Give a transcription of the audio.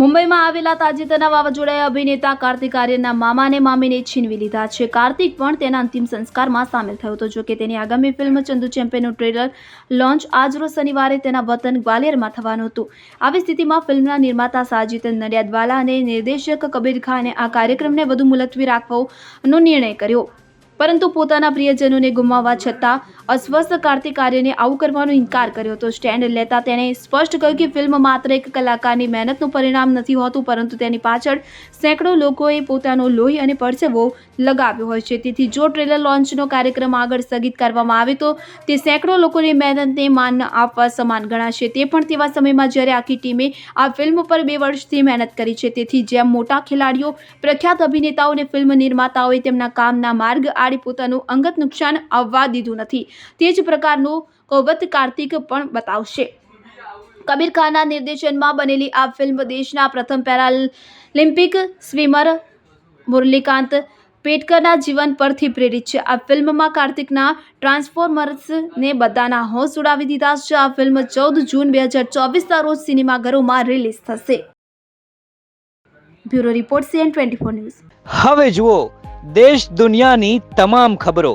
મુંબઈમાં આવેલા તાજેતરના વાવાઝોડાએ અભિનેતા કાર્તિક આર્યનના મામાને મામીને છીનવી લીધા છે. કાર્તિક પણ તેના અંતિમ સંસ્કારમાં સામેલ થયો હતો. જોકે તેની આગામી ફિલ્મ ચંદુ ચેમ્પિયનનું ટ્રેલર લોન્ચ આજરોજ શનિવારે તેના વતન ગ્વાલિયરમાં થવાનું હતું. આવી સ્થિતિમાં ફિલ્મના નિર્માતા સાજિદ નડિયાદવાલા અને નિર્દેશક કબીર ખાને આ કાર્યક્રમને વધુ મુલતવી રાખવાનો નિર્ણય કર્યો. પરંતુ પોતાના પ્રિયજનોને ગુમાવવા છતાં અસ્વસ્થ કાર્તિક આર્યને આવું કરવાનો ઇનકાર કર્યો હતો. સ્ટેન્ડ લેતા તેણે સ્પષ્ટ કહ્યું કે ફિલ્મ માત્ર એક કલાકારની મહેનતનું પરિણામ નથી હોતું, પરંતુ તેની પાછળ સેંકડો લોકોએ પોતાનો લોહી અને પરસેવો લગાવ્યો હોય છે. તેથી જો ટ્રેલર લોન્ચનો કાર્યક્રમ આગળ સ્થગિત કરવામાં આવે તો તે સેંકડો લોકોની મહેનતને માન આપવા સમાન ગણાશે. તે પણ તેવા સમયમાં જ્યારે આખી ટીમે આ ફિલ્મ પર બે વર્ષથી મહેનત કરી છે. તેથી જેમ મોટા ખેલાડીઓ, પ્રખ્યાત અભિનેતાઓ અને ફિલ્મ નિર્માતાઓએ તેમના કામના માર્ગ આડી પોતાનું અંગત નુકસાન આવવા દીધું નથી તે જ પ્રકારનું કૌવત કાર્તિક પણ બતાવશે. કબીર ખાનના નિર્દેશનમાં બનેલી આ ફિલ્મ દેશના પ્રથમ પેરાલિમ્પિક સ્વિમર મુરલીકાંત પેટકરના જીવન પરથી પ્રેરિત છે. આ ફિલ્મમાં કાર્તિકના ટ્રાન્સફોર્મર્સને બધાના હોશ ઉડાવી દીધા છે. આ ફિલ્મ ચૌદ જૂન બે હજાર ચોવીસના રોજ સિનેમાઘરોમાં રિલીઝ થશે. Bureau report CN twenty four news. હવે જુઓ, દેશ દુનિયાની તમામ ખબરો.